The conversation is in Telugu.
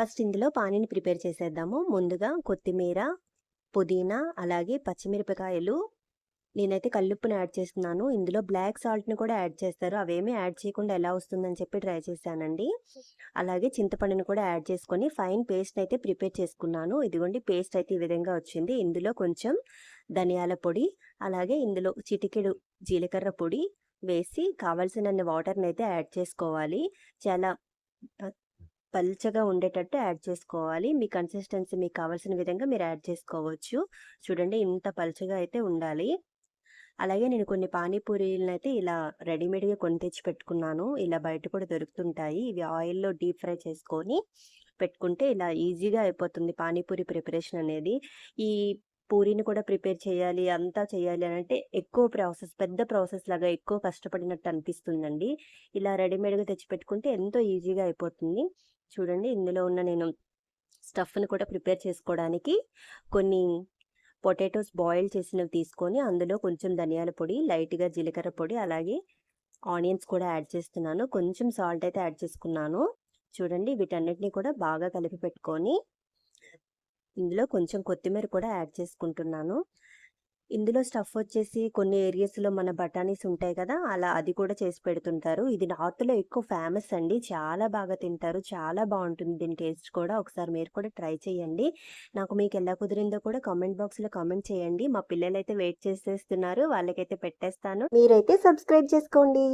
ఫస్ట్ ఇందులో పానీని ప్రిపేర్ చేసేద్దాము. ముందుగా కొత్తిమీర, పుదీనా, అలాగే పచ్చిమిరపకాయలు నేనైతే కల్లుప్పుని యాడ్ చేస్తున్నాను. ఇందులో బ్లాక్ సాల్ట్‌ని కూడా యాడ్ చేస్తారు. అవేమీ యాడ్ చేయకుండా ఎలా వస్తుందని చెప్పి ట్రై చేశానండి. అలాగే చింతపండుని కూడా యాడ్ చేసుకొని ఫైన్ పేస్ట్‌ని అయితే ప్రిపేర్ చేసుకున్నాను. ఇదిగోండి పేస్ట్ అయితే ఈ విధంగా వచ్చింది. ఇందులో కొంచెం ధనియాల పొడి, అలాగే ఇందులో చిటికెడు జీలకర్ర పొడి వేసి కావాల్సినన్ని వాటర్‌ని అయితే యాడ్ చేసుకోవాలి. చాలా పల్చగా ఉండేటట్టు యాడ్ చేసుకోవాలి. మీ కన్సిస్టెన్సీ మీకు కావాల్సిన విధంగా మీరు యాడ్ చేసుకోవచ్చు. చూడండి ఇంత పల్చగా అయితే ఉండాలి. అలాగే నేను కొన్ని పానీపూరీలనైతే ఇలా రెడీమేడ్‌గా కొని తెచ్చి పెట్టుకున్నాను. ఇలా బయట కూడా దొరుకుతుంటాయి. ఇవి ఆయిల్‌లో డీప్ ఫ్రై చేసుకొని పెట్టుకుంటే ఇలా ఈజీగా అయిపోతుంది పానీపూరి ప్రిపరేషన్ అనేది. ఈ పూరీని కూడా ప్రిపేర్ చేయాలి, అంతా చేయాలి అని అంటే ఎక్కువ ప్రాసెస్ పెద్ద ప్రాసెస్ లాగా ఎక్కువ కష్టపడినట్టు అనిపిస్తుందండి. ఇలా రెడీమేడ్‌గా తెచ్చిపెట్టుకుంటే ఎంతో ఈజీగా అయిపోతుంది. చూడండి ఇందులో ఉన్న నేను స్టఫ్‌ని కూడా ప్రిపేర్ చేసుకోవడానికి కొన్ని పొటాటోస్ బాయిల్ చేసినవి తీసుకొని అందులో కొంచెం ధనియాల పొడి, లైట్‌గా జీలకర్ర పొడి, అలాగే ఆనియన్స్ కూడా యాడ్ చేస్తున్నాను. కొంచెం సాల్ట్ అయితే యాడ్ చేసుకున్నాను. చూడండి వీటన్నిటిని కూడా బాగా కలిపి పెట్టుకొని ఇందులో కొంచెం కొత్తిమీర కూడా యాడ్ చేసుకుంటున్నాను. ఇందులో స్టఫ్ వచ్చేసి కొన్ని ఏరియాస్‌లో మన బఠానీస్ ఉంటాయి కదా! అలా అది కూడా చేసి పెడుతుంటారు. ఇది నార్త్‌లో ఎక్కువ ఫేమస్ అండి. చాలా బాగా తింటారు. చాలా బాగుంటుంది దీని టేస్ట్ కూడా. ఒకసారి మీరు కూడా ట్రై చేయండి. నాకు మీకు ఎలా కుదిరిందో కూడా కామెంట్ బాక్స్‌లో కామెంట్ చేయండి. మా పిల్లలైతే వెయిట్ చేసేస్తున్నారు. వాళ్ళకైతే పెట్టేస్తాను. మీరైతే సబ్స్క్రైబ్ చేసుకోండి.